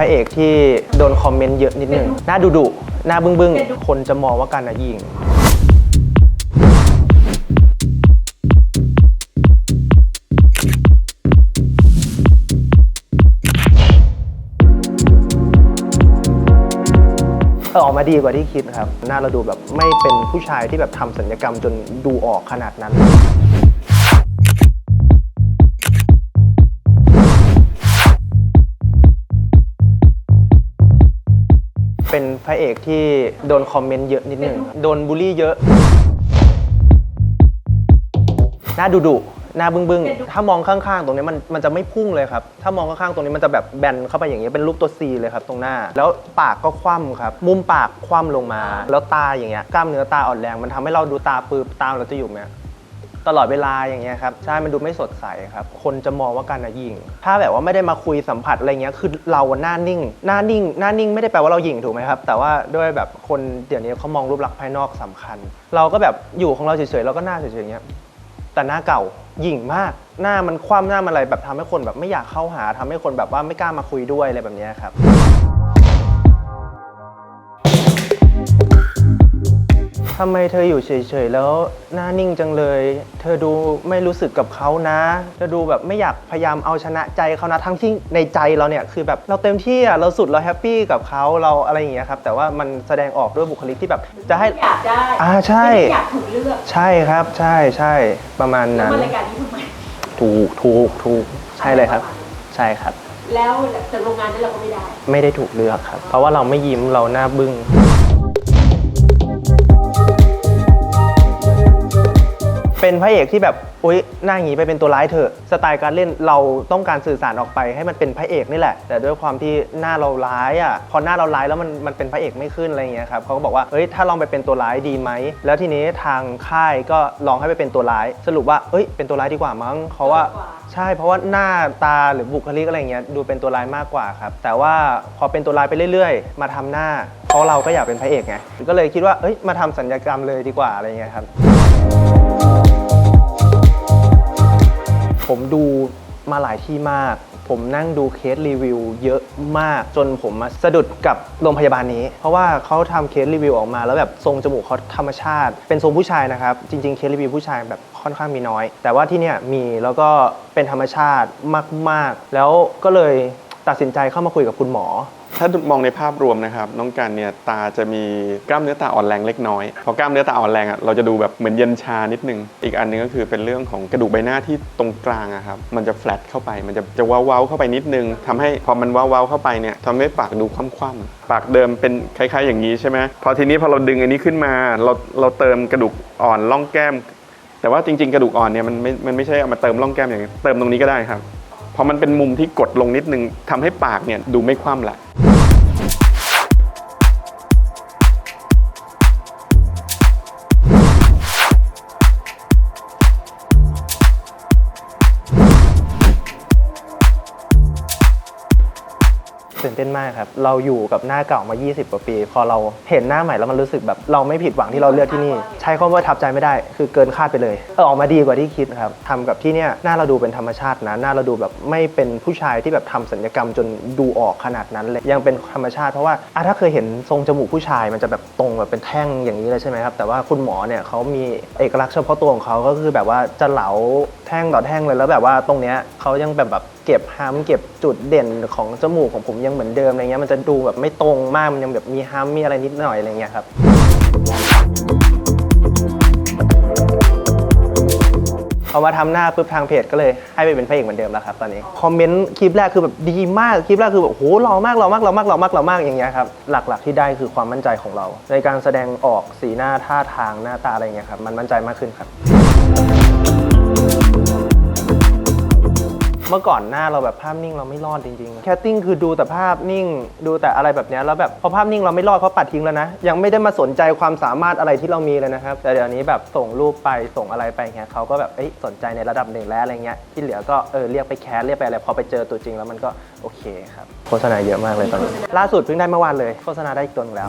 พระเอกที่โดนคอมเมนต์เยอะนิดนึงหน้าดุดุๆหน้าบึ้งบึ้งๆคนจะมองว่ากันนะยิงเออออกมาดีกว่าที่คิดครับ หน้าเราดูแบบไม่เป็นผู้ชายที่แบบทำสัญญกรรมจนดูออกขนาดนั้น เป็นพระเอกที่โดนคอมเมนต์เยอะนิดนึงโดนบูลลี่เยอะ หน้าดุดุหน้าบึ้งบึ้งถ้ามองข้างๆ ตรงนี้มันมันจะไม่พุ่งเลยครับ ถ้ามองข้างๆ ตรงนี้มันจะแบบแบนเข้าไปอย่างเงี้ยเป็นรูปตัวซีเลยครับตรงหน้า แล้วปากก็คว่ำครับ มุมปากคว่ำลงมา แล้วตาอย่างเงี้ยกล้ามเนื้อตาอ่อนแรง มันทำให้เราดูตาปืบตาเราจะอยู่ไหม ตลอดเวลาอย่างเงี้ยครับใช่มันดูไม่สดใสครับ คนจะมองว่าการนะยิง ถ้าแบบว่าไม่ได้มาคุยสัมผัสอะไรเงี้ยคือเราหน้านิ่ง หน้านิ่ง หน้านิ่งไม่ได้แปลว่าเราหยิงถูกไหมครับ แต่ว่าด้วยแบบคนเดี๋ยวนี้เขามองรูปลักษณ์ภายนอกสำคัญ เราก็แบบอยู่ของเราเฉยๆเราก็หน้าเฉยๆอย่างเงี้ยแต่หน้าเก่าหยิ่งมากหน้ามันคว่ำหน้ามันอะไรแบบทำให้คนแบบไม่อยากเข้าหาทำให้คนแบบว่าไม่กล้ามาคุยด้วยอะไรแบบเนี้ยครับ ทำไมเธออยู่เฉยๆ แล้วหน้านิ่งจังเลย เธอดูไม่รู้สึกกับเขานะ เธอดูแบบไม่อยากพยายามเอาชนะใจเขานะ ทั้งที่ในใจเราเนี่ยคือแบบเราเต็มที่อะเราสุดเราแฮปปี้กับเขาเราอะไรอย่างเงี้ยครับ แต่ว่ามันแสดงออกด้วยบุคลิกที่แบบจะให้ อยากได้อ่าใช่ ไม่ได้อยากถูกเลือกใช่ครับ ใช่ใช่ประมาณแล้วนั้น มารายการนี้ทำไมถูกถูกถูกใช่เลยครับ ใช่ครับ แล้วแต่โรงงานนั้นเราก็ไม่ได้ ไม่ได้ถูกเลือกครับ เพราะว่าเราไม่ยิ้มเราหน้าบึ้ง เป็นพระเอกที่แบบอุ๊ยหน้าอย่างนี้ไปเป็นตัวร้ายเถอะสไตล์การเล่นเราต้องการสื่อสารออกไปให้มันเป็นพระเอกนี่แหละ แต่ด้วยความที่หน้าเราร้ายอะพอหน้าเราร้ายแล้วมันมันเป็นพระเอกไม่ขึ้นอะไรอย่างเงี้ยครับเขาก็บอกว่าเฮ้ยถ้าลองไปเป็นตัวร้ายดีไหมแล้วทีนี้ทางค่ายก็ลองให้ไปเป็นตัวร้าย สรุปว่าเอ้ยเป็นตัวร้ายดีกว่ามั้งเพราะว่าดีกว่าใช่เพราะว่าหน้าตาหรือบุคลิกอะไรเงี้ยดูเป็นตัวร้ายมากกว่าครับแต่ว่าพอเป็นตัวร้ายไปเรื่อย ๆ มาทำหน้าเพราะเราก็อยากเป็นพระเอกไงก็เลยคิดว่าเอ้ยมาทำสัญญกรรมเลยดีกว่าอะไรเงี้ยครับ ผมดูมาหลายที่มาก ผมนั่งดูเคสรีวิวเยอะมากจนผมมาสะดุดกับโรงพยาบาลนี้ เพราะว่าเขาทำเคสรีวิวออกมา แล้วแบบทรงจมูกเขาธรรมชาติ เป็นทรงผู้ชายนะครับ จริง ๆ เคสรีวิวผู้ชายแบบค่อนข้างมีน้อย แต่ว่าที่เนี่ยมีแล้วก็เป็นธรรมชาติมาก ๆ แล้วก็เลย ตัดสินใจเข้ามาคุยกับคุณหมอ ถ้ามองในภาพรวมนะครับน้องกันเนี่ยตาจะมีกล้ามเนื้อตาอ่อนแรงเล็กน้อยพอกล้ามเนื้อตาอ่อนแรงอะเราจะดูแบบเหมือนเย็นชานิดนึง อีกอันหนึงก็คือเป็นเรื่องของกระดูกใบหน้าที่ตรงกลางอะครับมันจะแฟลตเข้าไปมันจะจะว้าๆเข้าไปนิดนึงทำให้พอมันว้าๆเข้าไปเนี่ยทำให้ปากดูคว่ำๆปากเดิมเป็นคล้าย ๆ อย่างนี้ใช่ไหมพอทีนี้พอเราดึงอันนี้ขึ้นมาเราเราเติมกระดูกอ่อนล่องแก้มแต่ว่าจริงๆ กระดูกอ่อนเนี่ยมันไม่ มันไม่ใช่เอามาเติมร่องแก้มอย่างนี้เติมตรงนี้ก็ได้ครับ พอมันเป็นมุมที่กดลงนิดนึงทำให้ปากเนี่ยดูไม่คว่ำละ ตื่นเต้นมากครับ เราอยู่กับหน้าเก่ามา 20 กว่าปี พอเราเห็นหน้าใหม่แล้วมันรู้สึกแบบเราไม่ผิดหวังที่เราเลือกที่นี่ ใช้คำว่าทับใจไม่ได้ คือเกินคาดไปเลยเออออกมาดีกว่าที่คิดครับทำกับที่เนี่ยหน้าเราดูเป็นธรรมชาตินะ หน้าเราดูแบบไม่เป็นผู้ชายที่แบบทำสัญญกรรมจนดูออกขนาดนั้นเลย ยังเป็นธรรมชาติเพราะว่าอะถ้าเคยเห็นทรงจมูกผู้ชายมันจะแบบตรงแบบเป็นแท่งอย่างนี้เลยใช่ไหมครับ แต่ว่าคุณหมอเนี่ยเขามีเอกลักษณ์เฉพาะตัวของเขาก็คือแบบว่าจะเหลาแท่งต่อแท่งเลยแล้วแบบว่าตรงเนี้ยเขายังแบบแบบ เก็บฮัมเก็บจุดเด่นของจมูกของผมยังเหมือนเดิมอะไรเงี้ยมันจะดูแบบไม่ตรงมากมันยังแบบมีฮัมมีอะไรนิดหน่อยอะไรเงี้ยครับพอามาทำหน้าปุ๊บทางเพจก็เลยให้ไปเป็นพระเอกเหมือนเดิมแล้วครับตอนนี้คอมเมนต์คลิปแรกคือแบบดีมากคลิปแรกคือแบบโหหล่อมากหล่อมากหล่อมากหล่อมากหล่อมากอย่างเงี้ยครับหลักๆที่ได้คือความมั่นใจของเรา ในการแสดงออกสีหน้าท่าทางหน้าตาอะไรเงี้ยครับมันมั่นใจมากขึ้นครับ เมื่อก่อนหน้าเราแบบภาพนิ่งเราไม่รอดจริงๆ แคสติ้งคือดูแต่ภาพนิ่ง ดูแต่อะไรแบบเนี้ยแล้วแบบพอภาพนิ่งเราไม่รอดเพราะปัดทิ้งแล้วนะ ยังไม่ได้มาสนใจความสามารถอะไรที่เรามีเลยนะครับ แต่เดี๋ยวนี้แบบส่งรูปไปส่งอะไรไปเงี้ยเขาก็แบบเอ้ยสนใจในระดับหนึ่งแล้วอะไรเงี้ยที่เหลือก็เออเรียกไปแคสเรียกไปอะไรพอไปเจอตัวจริงแล้วมันก็โอเคครับโฆษณาเยอะมากเลยตอนนี้ล่าสุดเพิ่งได้เมื่อวานเลยโฆษณาได้อีกตัวหนึงแล้ว